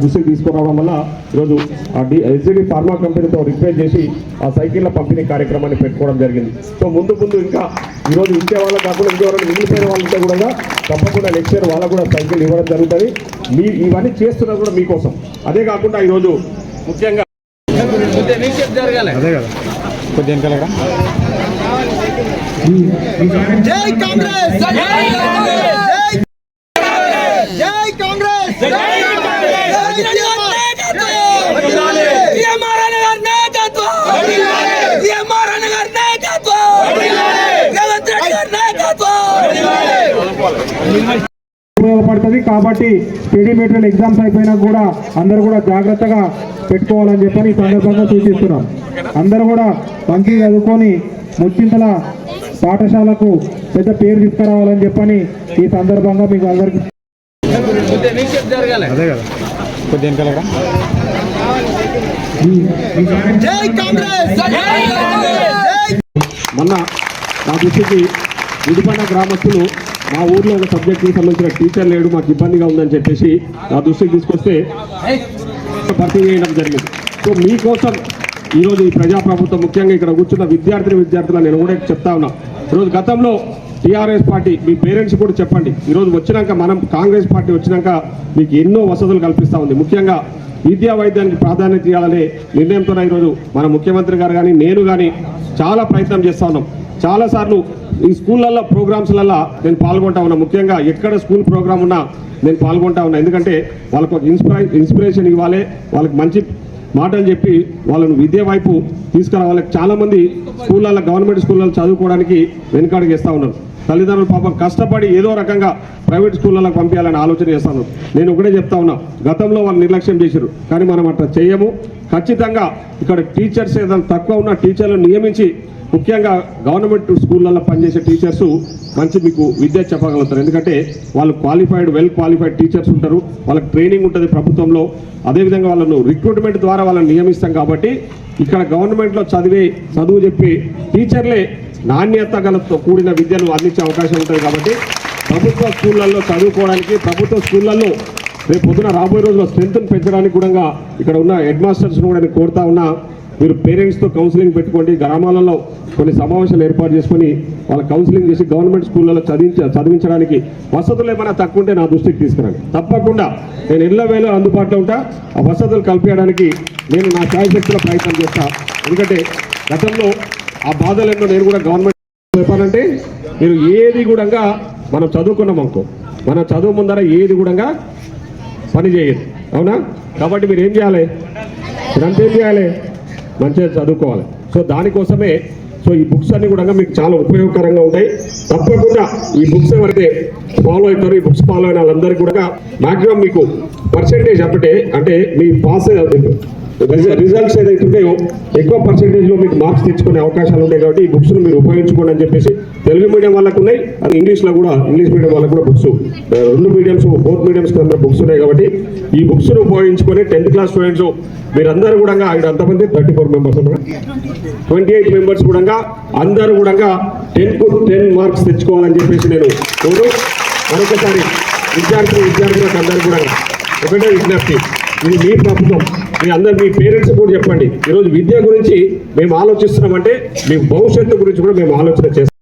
దృష్టికి తీసుకురావడం వల్ల ఈరోజు ఆ డి ఎస్జీడి ఫార్మా కంపెనీతో రిక్వెస్ట్ చేసి ఆ సైకిళ్ళ పంపిణీ కార్యక్రమాన్ని పెట్టుకోవడం జరిగింది. సో ముందు ముందు ఇంకా ఈరోజు ఇచ్చే వాళ్ళ కాకుండా ఇంకెవరైనా మిగిలిపోయిన వాళ్ళంతా కూడా తప్పకుండా నెక్స్ట్ ఇయర్ వాళ్ళకు కూడా సైకిల్ ఇవ్వడం జరుగుతుంది. మీ ఇవన్నీ చేస్తున్నది కూడా మీకోసం. అదే కాకుండా ఈరోజు ముఖ్యంగా అదే కదా. జై కాంగ్రెస్! జై కాంగ్రెస్! జై కాంగ్రెస్! ఉపయోగపడుతుంది. కాబట్టి స్టడీ మెటీరియల్ ఎగ్జామ్స్ అయిపోయినా కూడా అందరూ కూడా జాగ్రత్తగా పెట్టుకోవాలని చెప్పని ఈ సందర్భంగా సూచిస్తున్నాం. అందరూ కూడా మంచి చదువుకొని ముచ్చింతల పాఠశాలకు పెద్ద పేరు తీసుకురావాలని చెప్పని ఈ సందర్భంగా మీకు అందరికీ అదే కదా. కొద్ది వెనకాల జై కాంగ్రెస్! జై మొన్న నా దృష్టికి విడిపన్న గ్రామస్తులు మా ఊర్లో ఒక సబ్జెక్ట్కి సంబంధించిన టీచర్ లేడు మాకు ఇబ్బందిగా ఉందని చెప్పేసి నా దృష్టికి తీసుకొస్తే భర్తీ చేయడం జరిగింది. సో మీకోసం ఈరోజు ఈ ప్రజాప్రభుత్వం ముఖ్యంగా ఇక్కడ కూర్చున్న విద్యార్థిని విద్యార్థులు నేను కూడా చెప్తా ఉన్నా. ఈరోజు గతంలో టీఆర్ఎస్ పార్టీ మీ పేరెంట్స్ కూడా చెప్పండి. ఈరోజు వచ్చినాక మనం కాంగ్రెస్ పార్టీ వచ్చినాక మీకు ఎన్నో వసతులు కల్పిస్తూ ఉంది. ముఖ్యంగా విద్యా వైద్యానికి ప్రాధాన్యత ఇవ్వాలనే నిర్ణయంతో ఈరోజు మన ముఖ్యమంత్రి గారు కానీ నేను కానీ చాలా ప్రయత్నం చేస్తా ఉన్నాం. చాలాసార్లు ఈ స్కూళ్ళల్లో ప్రోగ్రామ్స్లల్లో నేను పాల్గొంటా ఉన్నా. ముఖ్యంగా ఎక్కడ స్కూల్ ప్రోగ్రామ్ ఉన్నా నేను పాల్గొంటా ఉన్నా. ఎందుకంటే వాళ్ళకు ఒక ఇన్స్పిరేషన్ ఇవ్వాలి. వాళ్ళకి మంచి మాటలు చెప్పి వాళ్ళను విద్య వైపు తీసుకురావాలి. చాలా మంది స్కూళ్ళల్లో గవర్నమెంట్ స్కూళ్ళలో చదువుకోవడానికి వెనుకాడికి వేస్తూ ఉన్నారు. తల్లిదండ్రులు పాపం కష్టపడి ఏదో రకంగా ప్రైవేట్ స్కూళ్ళలో పంపించాలని ఆలోచన చేస్తాను. నేను ఒకటే చెప్తా ఉన్నా గతంలో వాళ్ళు నిర్లక్ష్యం చేశారు కానీ మనం అట్లా చేయము. ఖచ్చితంగా ఇక్కడ టీచర్స్ ఏదైనా తక్కువ ఉన్న టీచర్లను నియమించి ముఖ్యంగా గవర్నమెంట్ స్కూళ్ళల్లో పనిచేసే టీచర్స్ మంచి మీకు విద్య చెప్పగలుగుతారు. ఎందుకంటే వాళ్ళు క్వాలిఫైడ్ వెల్ క్వాలిఫైడ్ టీచర్స్ ఉంటారు వాళ్ళకి ట్రైనింగ్ ఉంటుంది ప్రభుత్వంలో. అదేవిధంగా వాళ్ళను రిక్రూట్మెంట్ ద్వారా వాళ్ళని నియమిస్తాం కాబట్టి ఇక్కడ గవర్నమెంట్లో చదివే చదువు చెప్పి టీచర్లే నాణ్యత గలతో కూడిన విద్యను అందించే అవకాశం ఉంటుంది కాబట్టి ప్రభుత్వ స్కూళ్ళల్లో చదువుకోవడానికి ప్రభుత్వ స్కూళ్ళల్లో రేపు పొద్దున రాబోయే రోజుల్లో స్ట్రెంత్ని పెంచడానికి కూడా ఇక్కడ ఉన్న హెడ్ మాస్టర్స్ను కూడా నేను కోరుతా ఉన్నా. మీరు పేరెంట్స్తో కౌన్సిలింగ్ పెట్టుకోండి. గ్రామాలలో కొన్ని సమావేశాలు ఏర్పాటు చేసుకొని వాళ్ళ కౌన్సిలింగ్ చేసి గవర్నమెంట్ స్కూళ్ళలో చదివించ చదివించడానికి వసతులు ఏమైనా తక్కువ ఉంటే నా దృష్టికి తీసుకురండి. తప్పకుండా నేను ఇళ్ళ వేళ అందుబాటులో ఉంటా. ఆ వసతులు కల్పించడానికి నేను నా శాయశక్తిలో ప్రయత్నం చేస్తాను ఎందుకంటే గతంలో ఆ బాధలెన్నో నేను కూడా గవర్నమెంట్ చెప్పాలంటే మీరు ఏది కూడా మనం చదువుకున్నాం అనుకో మన చదువు ముందర ఏది కూడా పని చేయదు. అవునా? కాబట్టి మీరు ఏం చేయాలి? మీరంతా ఏం చేయాలి? మంచిగా చదువుకోవాలి. సో దానికోసమే సో ఈ బుక్స్ అన్ని కూడా మీకు చాలా ఉపయోగకరంగా ఉంటాయి. తప్పకుండా ఈ బుక్స్ ఎవరైతే ఫాలో అవుతారో ఈ బుక్స్ ఫాలో అయిన వాళ్ళందరికీ కూడా మాక్సిమం మీకు పర్సెంటేజ్ అప్పటే అంటే మీ పాస్ రిజల్ట్స్ ఏదైతే ఉంటాయో ఎక్కువ పర్సెంటేజ్లో మీకు మార్క్స్ తెచ్చుకునే అవకాశాలు ఉంటాయి కాబట్టి ఈ బుక్స్ను మీరు ఉపయోగించుకోండి అని చెప్పేసి తెలుగు మీడియం వాళ్ళకు ఉన్నాయి. అది ఇంగ్లీష్లో కూడా ఇంగ్లీష్ మీడియం వాళ్ళకు కూడా బుక్స్ రెండు మీడియంస్ ఫోర్త్ మీడియంస్ బుక్స్ ఉన్నాయి కాబట్టి ఈ బుక్స్ను ఉపయోగించుకొని టెన్త్ క్లాస్ స్టూడెంట్స్ మీరందరూ కూడా ఇక్కడ అంతమంది thirty four members twenty eight members కూడా అందరూ కూడా టెన్కు టెన్ మార్క్స్ తెచ్చుకోవాలని చెప్పేసి నేను కోరు. మరొకసారి విద్యార్థులు విద్యార్థులకు అందరూ కూడా ఒకటే విజ్ఞప్తి. ఇది మీ ప్రభుత్వం. మీ అందరు మీ పేరెంట్స్ కూడా చెప్పండి. ఈరోజు విద్య గురించి మేము ఆలోచిస్తున్నామంటే మీ భవిష్యత్తు గురించి కూడా మేము ఆలోచన చేస్తాం.